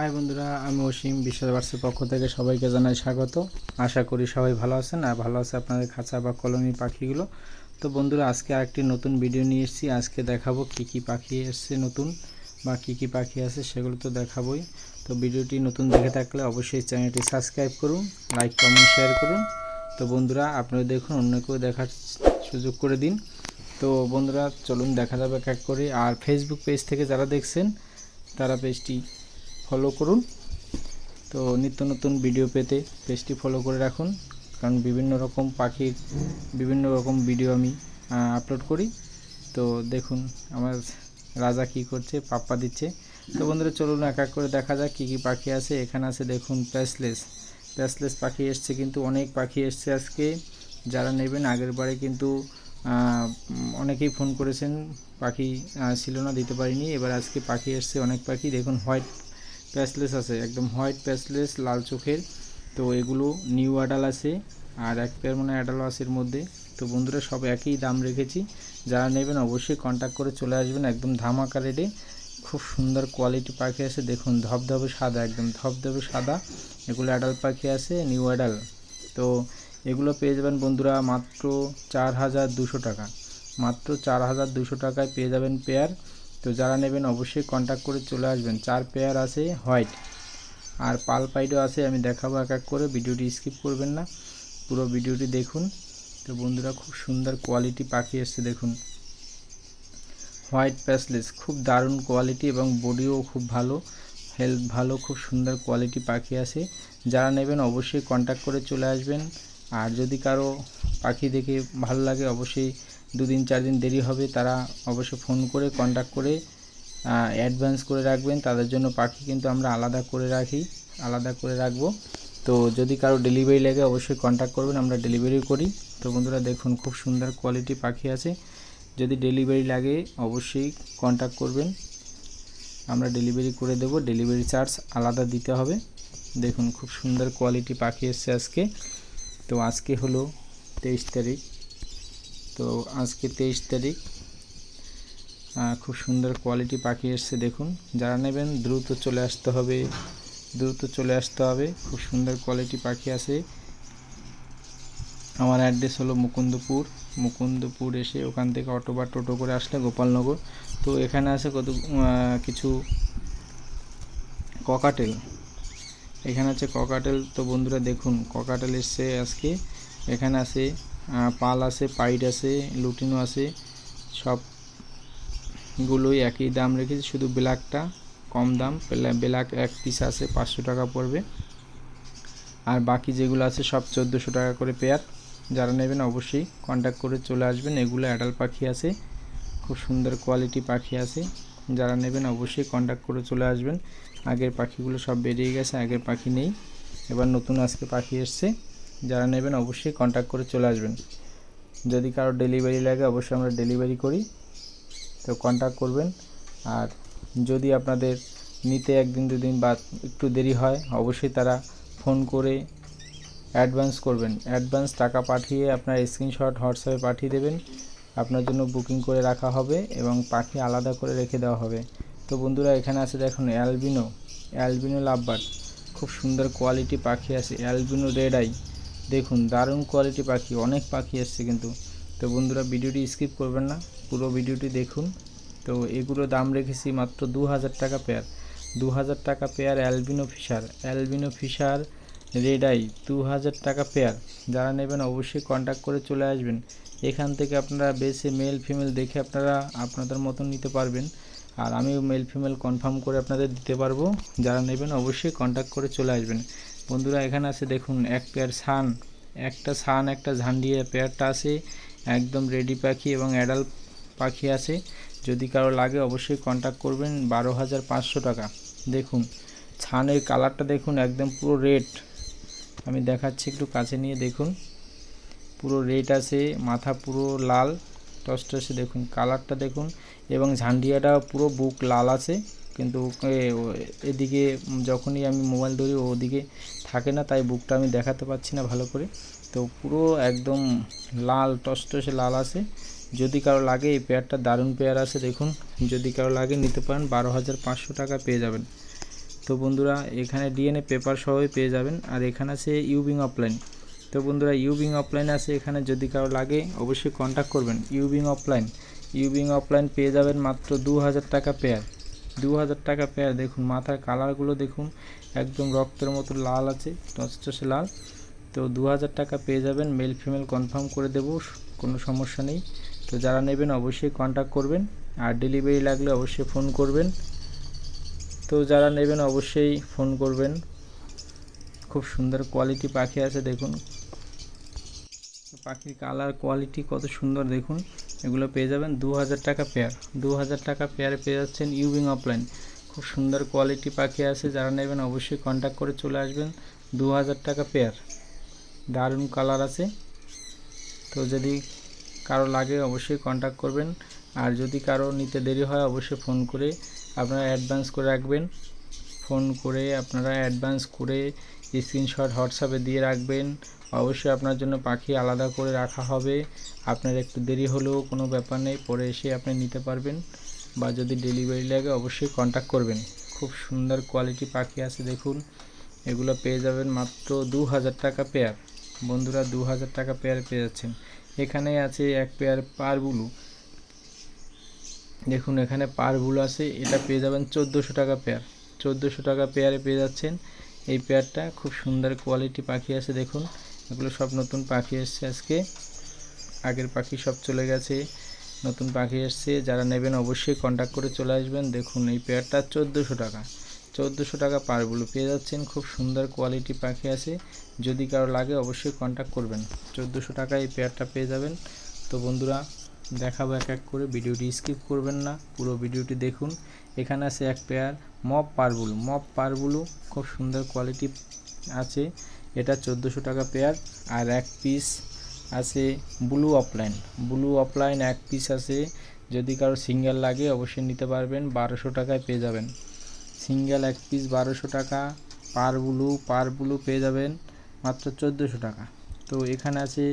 High বন্ধুরা, আমি অসীম বিশ্বাসবার্সের পক্ষ থেকে সবাইকে জানাই স্বাগত। আশা করি সবাই ভালো আছেন আর ভালো আছে আপনাদের খাঁচা বা কলমি পাখিগুলো। তো বন্ধুরা, আজকে আরেকটি নতুন ভিডিও নিয়ে এসেছি। আজকে দেখাবো কি কি পাখি এসছে নতুন বা কি কি পাখি আছে সেগুলো তো দেখাবোই। তো ভিডিওটি নতুন দেখে থাকলে অবশ্যই চ্যানেলটি সাবস্ক্রাইব করুন, লাইক, কমেন্ট শেয়ার করুন। তো বন্ধুরা, আপনারা দেখুন অন্যকেও দেখার সুযোগ করে দিন। তো বন্ধুরা, চলুন দেখা যাবে এক এক করে। আর ফেসবুক পেজ থেকে যারা দেখছেন, তারা পেজটি ফলো করুন। তো নিত্য নতুন ভিডিও পেতে পেজটি ফলো করে রাখুন। কারণ বিভিন্ন রকম পাখির, বিভিন্ন রকম ভিডিও আমি আপলোড করি। তো দেখুন আমার রাজা কি করছে, পাপ্পা দিচ্ছে। তো বন্ধুরা, চলুন এক এক করে দেখা যাক কী কী পাখি আছে। এখানে আছে দেখুন প্যাসলেস প্যাসলেস পাখি এসছে কিন্তু অনেক পাখি এসছে আজকে। যারা নেবেন, আগের বারে কিন্তু অনেকেই ফোন করেছেন। পাখি ছিল না, দিতে পারিনি। এবার আজকে পাখি এসছে অনেক পাখি। দেখুন হোয়াইট প্যাসলেস আছে, একদম হোয়াইট প্যাসলেস লাল চোখের। তো এগুলো নিউ অ্যাডাল আছে, আর এক পেয়ার মানে অ্যাডালও আছে মধ্যে। তো বন্ধুরা, সব একই দাম রেখেছি। যারা নেবেন অবশ্যই কন্ট্যাক্ট করে চলে আসবেন একদম ধামাকা রেটে খুব সুন্দর কোয়ালিটি পাখি আছে, দেখুন ধবধবে সাদা, একদম ধবধবে সাদা। এগুলো অ্যাডাল পাখি আছে নিউ অ্যাডাল তো এগুলো পেয়ে যাবেন বন্ধুরা মাত্র চার হাজার দুশো টাকা। মাত্র চার হাজার দুশো টাকায় পেয়ে যাবেন পেয়ার তো যারা নেবেন অবশ্যই কন্ট্যাক্ট করে চলে আসবেন। চার পেয়ার আছে হোয়াইট আর পাল পাইডও আছে, আমি দেখাবো এক এক করে, ভিডিওটি স্কিপ করবেন না। পুরো ভিডিওটি দেখুন। তো বন্ধুরা, খুব সুন্দর কোয়ালিটি পাখি এসছে, দেখুন। হোয়াইট প্যাসলেস খুব দারুণ কোয়ালিটি এবং বডিও খুব ভালো। হেলথ ভালো, খুব সুন্দর কোয়ালিটি পাখি আছে। যারা নেবেন অবশ্যই কন্ট্যাক্ট করে চলে আসবেন। আর যদি কারও পাখি দেখে ভালো লাগে, অবশ্যই দুদিন চার দিন দেরি হবে, তারা অবশ্যই ফোন করে কন্ট্যাক্ট করে অ্যাডভান্স করে রাখবেন। তাদের জন্য পাখি কিন্তু আমরা আলাদা করে রাখি, আলাদা করে রাখব। তো যদি কারও ডেলিভারি লাগে, অবশ্যই কন্ট্যাক্ট করবেন, আমরা ডেলিভারি করি। তো বন্ধুরা, দেখুন, খুব সুন্দর কোয়ালিটি পাখি আছে। যদি ডেলিভারি লাগে, অবশ্যই কন্ট্যাক্ট করবেন। আমরা ডেলিভারি করে দেব। ডেলিভারি চার্জ আলাদা দিতে হবে। দেখুন, খুব সুন্দর কোয়ালিটি পাখি এসছে আজকে। তো আজকে হলো তেইশ তারিখ। তো আজকে তেইশ তারিখ। খুব সুন্দর কোয়ালিটি পাখি এসছে, দেখুন। যারা নেবেন, দ্রুত চলে আসতে হবে। দ্রুত চলে আসতে হবে। খুব সুন্দর কোয়ালিটি পাখি আছে। আমার অ্যাড্রেস হলো মুকুন্দপুর। মুকুন্দপুর এসে ওখান থেকে অটো বা টোটো করে আসলে গোপালনগর। তো এখানে আছে কত কিছু ককাটেল এখানে আছে ককাটেল তো বন্ধুরা, দেখুন ককাটেল এসছে আজকে। এখানে আছে পাল আছে পাইড আছে, লুটিনো আছে, সবগুলোই একই দাম রেখেছি, শুধু ব্ল্যাকটা কম দাম ব্ল্যাক এক পিস আছে, পাঁচশো টাকা পড়বে। আর বাকি যেগুলো আছে, সব চোদ্দোশো টাকা করে পেয়ার যারা নেবেন অবশ্যই কন্ট্যাক্ট করে চলে আসবেন, এগুলো অ্যাডাল পাখি আছে, খুব সুন্দর কোয়ালিটি পাখি আছে। যারা নেবেন অবশ্যই কন্ট্যাক্ট করে চলে আসবেন। আগের পাখিগুলো সব বেরিয়ে গেছে, আগের পাখি নেই। এবার নতুন আজকে পাখি এসছে। যারা নেবেন অবশ্যই কন্ট্যাক্ট করে চলে আসবেন। যদি কারও ডেলিভারি লাগে, অবশ্যই আমরা ডেলিভারি করি। তো কন্ট্যাক্ট করবেন। আর যদি আপনাদের নিতে একদিন, দুদিন বা একটু দেরি হয়, অবশ্যই তারা ফোন করে অ্যাডভান্স করবেন। অ্যাডভান্স টাকা পাঠিয়ে আপনার স্ক্রিনশট হোয়াটসঅ্যাপে পাঠিয়ে দেবেন। আপনার জন্য বুকিং করে রাখা হবে এবং পাখি আলাদা করে রেখে দেওয়া হবে। তো বন্ধুরা, এখানে আছে দেখুন অ্যালবিনো অ্যালবিনো লাভবার্ড খুব সুন্দর কোয়ালিটি পাখি আছে অ্যালবিনো রেড আই দেখুন, দারুণ কোয়ালিটি পাখি, অনেক পাখি এসছে কিন্তু। তো বন্ধুরা, ভিডিওটি স্কিপ করবেন না, পুরো ভিডিওটি দেখুন। তো এগুলো দাম রেখেছি মাত্র দু হাজার টাকা পেয়ার দু হাজার টাকা pair albino Fischer albino Fischer red eye দু হাজার টাকা পেয়ার যারা নেবেন অবশ্যই কন্ট্যাক্ট করে চলে আসবেন। এখান থেকে আপনারা বেছে মেল ফিমেল দেখে আপনারা আপনাদের মতন নিতে পারবেন। আর আমিও মেল ফিমেল কনফার্ম করে আপনাদের দিতে পারব। যারা নেবেন অবশ্যই কন্ট্যাক্ট করে চলে আসবেন। বন্ধুরা, এখানে আছে দেখুন, এক পেয়ার সান একটা সান একটা ঝান্ডিয়া। পেয়ারটা আছে একদম রেডি পাখি এবং অ্যাডাল্ট পাখি আছে। যদি কারও লাগে অবশ্যই কন্ট্যাক্ট করবেন, বারো হাজার পাঁচশো টাকা। দেখুন ছানের কালারটা দেখুন, একদম পুরো রেড আমি দেখাচ্ছি একটু কাছে নিয়ে, দেখুন। পুরো রেড আছে, মাথা পুরো লাল। টসটসে দেখুন কালারটা দেখুন। এবং ঝান্ডিয়াটা পুরো বুক লাল আছে। কিন্তু এদিকে যখনই আমি মোবাইল ধরি ওদিকে থাকে না, তাই বুকটা আমি দেখাতে পাচ্ছি না ভালো করে। তো পুরো একদম লাল, টসটসে লাল আছে। যদি কারও লাগে এই পেয়ারটা দারুণ পেয়ার আছে, দেখুন। যদি কারও লাগে, নিতে পারেন, বারো হাজার পাঁচশো টাকা পেয়ে যাবেন। তো বন্ধুরা, এখানে ডিএনএ পেপার সহই পেয়ে যাবেন। আর এখানে আছে ইউবিং অফলাইন তো বন্ধুরা ইউবিং অফলাইন আছে এখানে, যদি কারও লাগে, অবশ্যই কন্ট্যাক্ট করবেন। ইউবিং অফলাইন ইউবিং অফলাইন পেয়ে যাবেন মাত্র দু হাজার টাকা পেয়ার দু হাজার টাকা পেয়ার দেখুন, মাথার কালারগুলো দেখুন, একদম রক্তের মতো লাল আছে টসটসে লাল। তো দু হাজার টাকা পেয়ে যাবেন মেল ফিমেল কনফার্ম করে দেবো, কোনো সমস্যা নেই। তো যারা নেবেন অবশ্যই কন্ট্যাক্ট করবেন, আর ডেলিভারি লাগলে অবশ্যই ফোন করবেন। তো যারা নেবেন অবশ্যই ফোন করবেন। খুব সুন্দর কোয়ালিটি পাখি আছে, দেখুন। পাখির কালার কোয়ালিটি কত সুন্দর, দেখুন। এগুলো পেয়ে যাবেন দু হাজার টাকা পেয়ার। দু হাজার টাকা পেয়ারে পেয়ে যাচ্ছেন ইউবিং অফলাইন খুব সুন্দর কোয়ালিটি পাখি আছে, যারা নেবেন অবশ্যই কন্ট্যাক্ট করে চলে আসবেন। দু হাজার টাকা পেয়ার। দারুণ কালার আছে। তো যদি কারও লাগে অবশ্যই কন্ট্যাক্ট করবেন। আর যদি কারও নিতে দেরি হয়, অবশ্যই ফোন করে আপনারা অ্যাডভান্স করে রাখবেন। ফোন করে আপনারা অ্যাডভান্স করে স্ক্রিনশট হোয়াটসঅ্যাপে দিয়ে রাখবেন। অবশ্যই আপনার জন্য পাখি আলাদা করে রাখা হবে। আপনার একটু দেরি হলেও কোনো ব্যাপার নেই, পরে এসে আপনি নিতে পারবেন বা যদি ডেলিভারি লাগে অবশ্যই কন্ট্যাক্ট করবেন। খুব সুন্দর কোয়ালিটি পাখি আছে দেখুন। এগুলো পেয়ে যাবেন মাত্র দু হাজার টাকা পেয়ার বন্ধুরা দু হাজার টাকা পেয়ার পেয়ে যাচ্ছেন। এখানে আছে এক পেয়ার পার বুলু দেখুন এখানে পার বুলু আছে, এটা পেয়ে যাবেন চোদ্দোশো টাকা পেয়ার চোদ্দোশো টাকা পেয়ারে পেয়ে যাচ্ছেন। এই পেয়ারটা খুব সুন্দর কোয়ালিটি পাখি আছে, দেখুন। এগুলো সব নতুন পাখি এসছে আজকে। আগের পাখি সব চলে গেছে, নতুন পাখি এসছে। যারা নেবেন অবশ্যই কন্ট্যাক্ট করে চলে আসবেন। দেখুন, এই পেয়ারটা চোদ্দোশো টাকা। চোদ্দোশো টাকা পারগুলো পেয়ে যাচ্ছেন, খুব সুন্দর কোয়ালিটি পাখি আছে। যদি কারও লাগে, অবশ্যই কন্ট্যাক্ট করবেন। চোদ্দোশো টাকা এই পেয়ারটা পেয়ে যাবেন। তো বন্ধুরা, দেখাবো এক এক করে। ভিডিওটি স্কিপ করবেন না। পুরো ভিডিওটি দেখুন। এখানে আছে এক পেয়ার মপ পারবুল মপ পারবুলু খুব সুন্দর কোয়ালিটি আছে। এটা চোদ্দোশো টাকা পেয়ার আর এক পিস আছে ব্লু অফলাইন ব্লু অফলাইন এক পিস আছে। যদি কারও সিঙ্গেল লাগে অবশ্যই নিতে পারবেন, বারোশো টাকায় পেয়ে যাবেন। সিঙ্গেল এক পিস বারোশো টাকা পার ব্লু পার ব্লু পেয়ে যাবেন, মাত্র চোদ্দোশো টাকা। তো এখানে আছে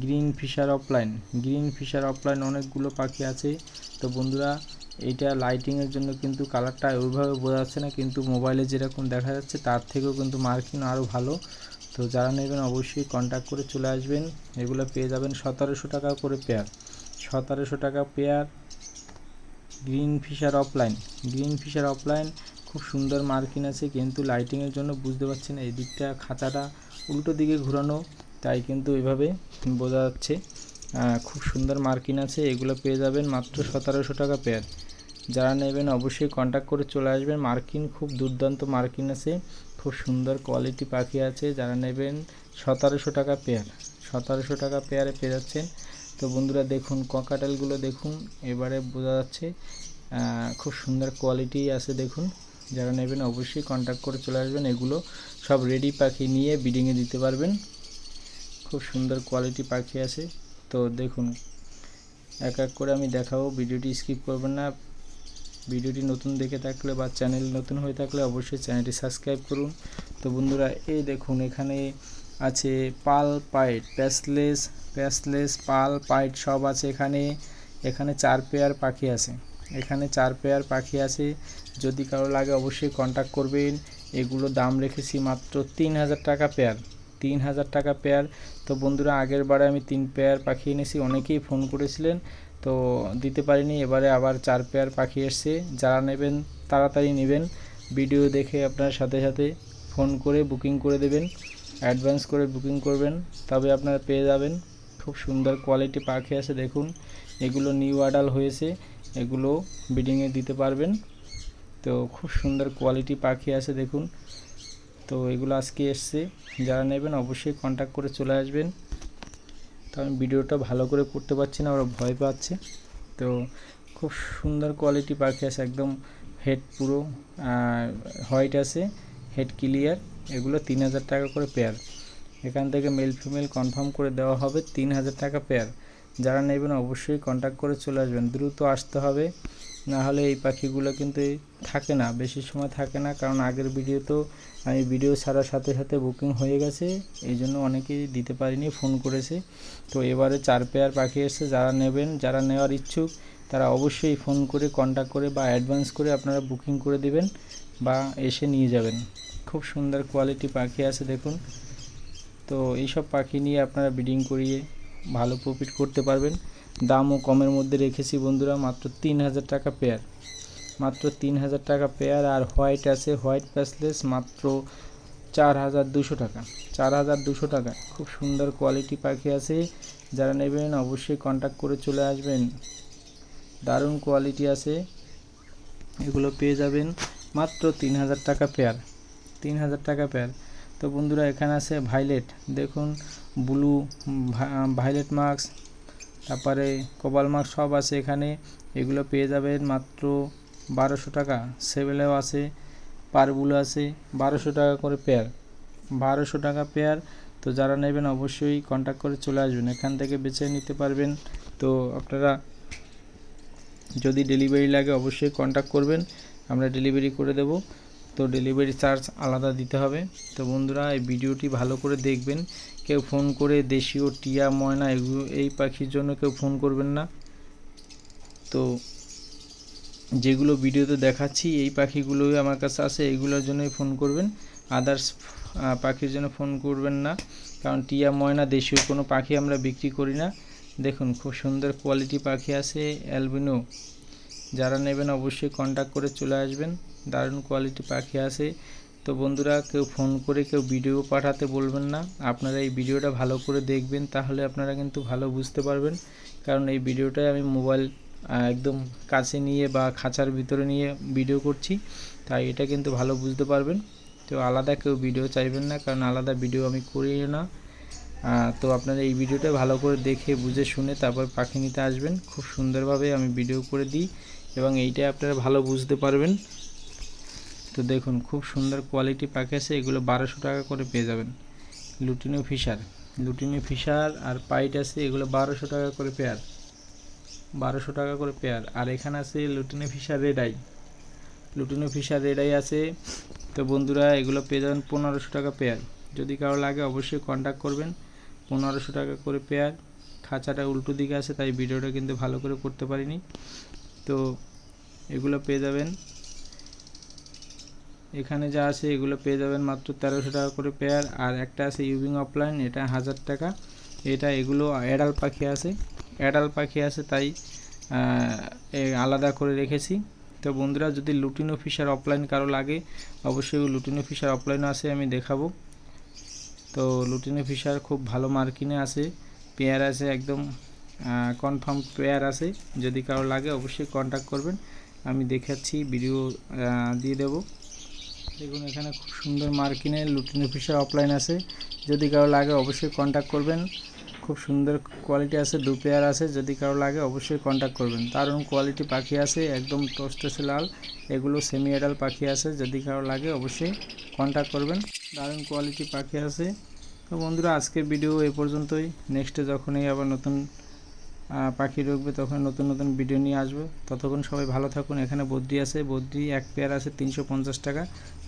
green Fischer opaline green Fischer opaline অনেকগুলো পাখি আছে। তো বন্ধুরা এইটা লাইটিংয়ের জন্য কিন্তু কালারটা ওইভাবে বোঝা যাচ্ছে না, কিন্তু মোবাইলে যেরকম দেখা যাচ্ছে তার থেকেও কিন্তু মার্কিং আরও ভালো। তো যারা নেবেন অবশ্যই কন্ট্যাক্ট করে চলে আসবেন, এগুলো পেয়ে যাবেন সতেরোশো টাকা করে পেয়ার সতেরোশো টাকা pair green Fischer opaline green Fischer opaline খুব সুন্দর মার্কিং আছে, কিন্তু লাইটিংয়ের জন্য বুঝতে পারছি না এই দিকটা খাঁচাটা উল্টো দিকে ঘোরানো, তাই কিন্তু এইভাবে বোঝা যাচ্ছে। খুব সুন্দর মার্কিং আছে, এগুলো পেয়ে যাবেন মাত্র সতেরোশো টাকা পেয়ার যারা নেবেন অবশ্যই কন্ট্যাক্ট করে চলে আসবেন। মার্কিন খুব দুর্দান্ত মার্কিন আছে, খুব সুন্দর কোয়ালিটি পাখি আছে। যারা নেবেন সতেরোশো টাকা পেয়ার সতেরোশো টাকা পেয়ারে পেয়ে যাচ্ছেন। তো বন্ধুরা দেখুন ককাটেলগুলো দেখুন, এবারে বোঝা যাচ্ছে খুব সুন্দর কোয়ালিটি আছে দেখুন। যারা নেবেন অবশ্যই কন্ট্যাক্ট করে চলে আসবেন। এগুলো সব রেডি পাখি নিয়ে বিডিংয়ে দিতে পারবেন। খুব সুন্দর কোয়ালিটি পাখি আছে। তো দেখুন, এক এক করে আমি দেখাবো, ভিডিওটি স্কিপ করবেন না। ভিডিওটি নতুন দেখে থাকলে বা চ্যানেল নতুন হয়ে থাকলে অবশ্যই চ্যানেলটি সাবস্ক্রাইব করুন। তো বন্ধুরা, এই দেখুন, এখানে আছে পাল, পাইট, প্যাসলেস প্যাসলেস, পাল, পাইট সব আছে এখানে। এখানে চার পেয়ার পাখি আছে। এখানে চার পেয়ার পাখি আছে। যদি কারও লাগে অবশ্যই কন্ট্যাক্ট করবেন। এগুলো দাম রেখেছি মাত্র তিন হাজার টাকা পেয়ার। তিন হাজার টাকা পেয়ার। তো বন্ধুরা, আগের বারে আমি তিন পেয়ার পাখি এনেছি, অনেকেই ফোন করেছিলেন। তো দিতে পারিনি। এবারে আবার চার পেয়ার পাখি এসছে। যারা নেবেন, তাড়াতাড়ি নেবেন। ভিডিও দেখে আপনার সাথে সাথে ফোন করে বুকিং করে দেবেন। অ্যাডভান্স করে বুকিং করবেন। তবে আপনারা পেয়ে যাবেন। খুব সুন্দর কোয়ালিটি পাখি আছে, দেখুন। এগুলো নিউ অ্যাডাল হয়েছে। এগুলো বিডিংয়ে দিতে পারবেন। তো খুব সুন্দর কোয়ালিটি পাখি আছে, দেখুন। তো এগুলো আজকে এসছে। যারা নেবেন, অবশ্যই কন্ট্যাক্ট করে চলে আসবেন। তো আমি ভিডিওটা ভালো করে করতে পারছি না, ওরা ভয় পাচ্ছে। তো খুব সুন্দর কোয়ালিটি পাখি আছে, একদম হেড পুরো হোয়াইট আছে হেড ক্লিয়ার এগুলো তিন হাজার টাকা করে পেয়ার এখান থেকে মেল ফিমেল কনফার্ম করে দেওয়া হবে তিন হাজার টাকা পেয়ার যারা নেবেন অবশ্যই কন্ট্যাক্ট করে চলে আসবেন, দ্রুত আসতে হবে। না হলে এই পাখিগুলো কিন্তু থাকে না, বেশি সময় থাকে না। কারণ আগের ভিডিও তো আমি ভিডিও ছাড়ার সাথে সাথে বুকিং হয়ে গেছে, এই জন্য অনেকেই দিতে পারিনি ফোন করেছে। তো এবারে চার পেয়ার পাখি এসছে, যারা নেবেন, যারা নেওয়ার ইচ্ছুক, তারা অবশ্যই ফোন করে কন্ট্যাক্ট করে বা অ্যাডভান্স করে আপনারা বুকিং করে দেবেন বা এসে নিয়ে যাবেন। খুব সুন্দর কোয়ালিটি পাখি আছে, দেখুন। তো এইসব পাখি নিয়ে আপনারা ব্রিডিং করিয়ে ভালো প্রফিট করতে পারবেন। দামও কমের মধ্যে রেখেছি বন্ধুরা, মাত্র তিন হাজার টাকা পেয়ার মাত্র তিন হাজার টাকা পেয়ার আর হোয়াইট আছে হোয়াইট প্যাসলেস মাত্র চার হাজার দুশো টাকা। চার হাজার দুশো টাকা। খুব সুন্দর কোয়ালিটি পাখি আছে। যারা নেবেন অবশ্যই কন্ট্যাক্ট করে চলে আসবেন। দারুণ কোয়ালিটি আছে। এগুলো পেয়ে যাবেন মাত্র তিন হাজার টাকা পেয়ার তিন হাজার টাকা পেয়ার তো বন্ধুরা, এখানে আছে ভাইলেট দেখুন ব্লু ভাইলেট মাস্ক তারপরে কপাল মাস্ক সব আছে এখানে। এগুলো পেয়ে যাবেন মাত্র বারোশো টাকা। সেভেলেও আছে, পারগুলো আছে, বারোশো টাকা করে পেয়ার। বারোশো টাকা পেয়ার, তো যারা নেবেন অবশ্যই কন্ট্যাক্ট করে চলে আসবেন। এখান থেকে বেছে নিতে পারবেন। তো আপনারা যদি ডেলিভারি লাগে অবশ্যই কন্ট্যাক্ট করবেন। আমরা ডেলিভারি করে দেব। তো ডেলিভারি চার্জ আলাদা দিতে হবে। তো বন্ধুরা, এই ভিডিওটি ভালো করে দেখবেন। কেউ ফোন করে দেশীয় টিয়া, ময়না এগুলো এই পাখির জন্য কেউ ফোন করবেন না। তো যেগুলো ভিডিওতে দেখাচ্ছি, এই পাখিগুলোই আমার কাছে আছে এইগুলোর জন্যই ফোন করবেন। আদার্স পাখির জন্য ফোন করবেন না। কারণ টিয়া, ময়না দেশীয় কোনো পাখি আমরা বিক্রি করি না। দেখুন, খুব সুন্দর কোয়ালিটি পাখি আছে অ্যালবিনো। যারা নেবেন অবশ্যই কন্ট্যাক্ট করে চলে আসবেন। দারুণ কোয়ালিটি পাখি আছে। তো বন্ধুরা, কেউ ফোন করে কেউ ভিডিও পাঠাতে বলবেন না। আপনারা এই ভিডিওটা ভালো করে দেখবেন, তাহলে আপনারা কিন্তু ভালো বুঝতে পারবেন। কারণ এই ভিডিওটাই আমি মোবাইল একদম কাছে নিয়ে বা খাঁচার ভিতরে নিয়ে ভিডিও করছি। তাই এটা কিন্তু ভালো বুঝতে পারবেন। তো আলাদা কেউ ভিডিও চাইবেন না, কারণ আলাদা ভিডিও আমি করি না। তো আপনারা এই ভিডিওটা ভালো করে দেখে, বুঝে শুনে তারপর পাখি নিতে আসবেন। খুব সুন্দরভাবে আমি ভিডিও করে দিই এবং এইটাই আপনারা ভালো বুঝতে পারবেন। তো দেখুন, খুব সুন্দর কোয়ালিটি আছে এগুলো বারোশো টাকা করে পেয়ে যাবেন। লুটিনো ফিশার লুটিনো ফিশার আর পাইট আছে, এগুলো বারোশো টাকা করে পেয়ার। বারোশো টাকা করে পেয়ার। আর এখানে আছে lutino Fischer red eye lutino Fischer red eye আছে। তো বন্ধুরা, এগুলো পেয়ে যাবেন পনেরোশো টাকা পেয়ার। যদি কারও লাগে অবশ্যই কন্ট্যাক্ট করবেন, পনেরোশো টাকা করে পেয়ার। খাঁচাটা উল্টো দিকে আছে, তাই ভিডিওটা কিন্তু ভালো করে করতে পারিনি। তো এগুলো পেয়ে যাবেন এখানে যা আছে এগুলো পেয়ে যাবেন মাত্র তেরোশো টাকা করে পেয়ার, আর একটা আছে ইউবিং অফলাইন এটা হাজার টাকা। এটা এগুলো অ্যাডাল পাখি আছে। অ্যাডাল পাখি আছে তাই আলাদা করে রেখেছি। তো বন্ধুরা, যদি লুটিনো ফিশার অফলাইন কারও লাগে, অবশ্যই লুটিনো ফিশার অফলাইন আছে, আমি দেখাবো। তো লুটিনো ফিশার খুব ভালো মার্কিনে আছে, পেয়ার আছে একদম কনফার্ম পেয়ার আছে। যদি কারও লাগে, অবশ্যই কন্ট্যাক্ট করবেন। আমি দেখাচ্ছি ভিডিও দিয়ে দেব। দেখুন, এখানে খুব সুন্দর মার্কিনে লুটিন ফিশার অফলাইন আছে। যদি কারও লাগে অবশ্যই কন্ট্যাক্ট করবেন। খুব সুন্দর কোয়ালিটি আছে, দু পেয়ার আছে। যদি কারও লাগে অবশ্যই কন্ট্যাক্ট করবেন। দারুণ কোয়ালিটি পাখি আছে, একদম টসটসে লাল। এগুলো সেমি এডাল পাখি আছে। যদি কারও লাগে অবশ্যই কন্ট্যাক্ট করবেন। দারুণ কোয়ালিটি পাখি আছে। তো বন্ধুরা, আজকের ভিডিও এ পর্যন্তই। নেক্সটে যখনই আবার নতুন পাখি ঢুকবে, তখন নতুন নতুন ভিডিও নিয়ে আসব। ততক্ষণ সবাই ভালো থাকুন। এখানে বদ্রি আছে। বদ্রি এক পেয়ার আছে, তিনশো পঞ্চাশ টাকা।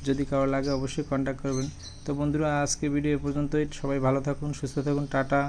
যদি কারও লাগে অবশ্যই কন্ট্যাক্ট করবেন। তো বন্ধুরা, আজকে ভিডিও এ পর্যন্তই। সবাই ভালো থাকুন, সুস্থ থাকুন। টাটা।